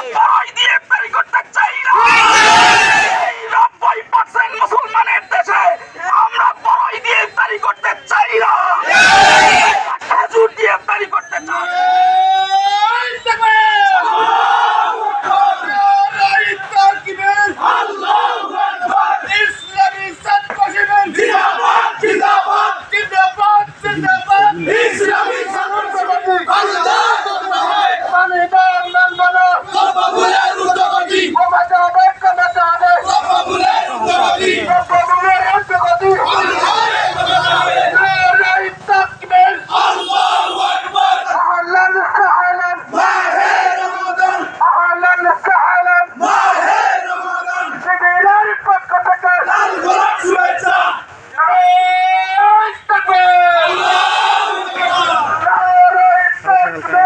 Dude.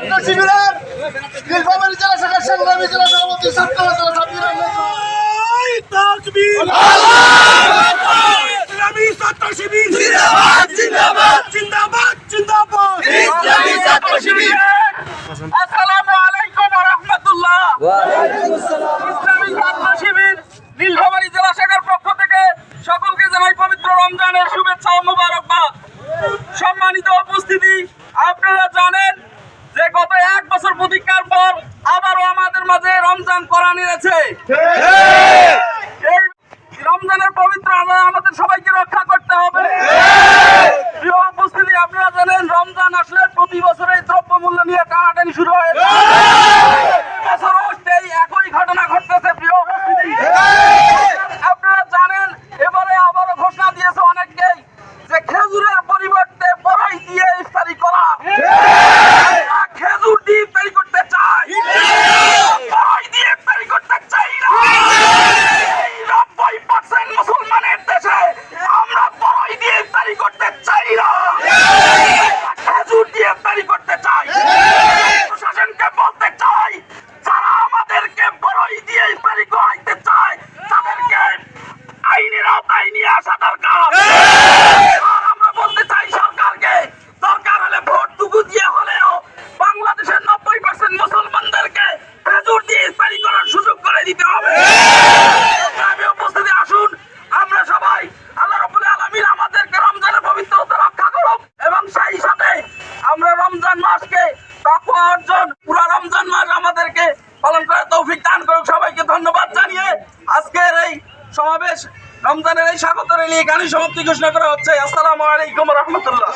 ছাত্র শিবিরের নীলফামারী জেলা শাখার সংগ্রামী জেলা সভাপতি ছাত্র জেলা আসসালামু আলাইকুম রহমতুল্লাহ। ইসলামী ছাত্র প্রতীক্ষার পর আবারও আমাদের মাঝে রমজান করা নিয়েছে। অর্জন, পুরা রমজান মাস আমাদেরকে পালন করার তৌফিক দান করুক। সবাইকে ধন্যবাদ জানিয়ে আজকের এই সমাবেশ, রমজানের এই স্বাগত রেলি গানি সমাপ্তি ঘোষণা করা হচ্ছে। আসসালামু আলাইকুম রহমতুল্লাহ।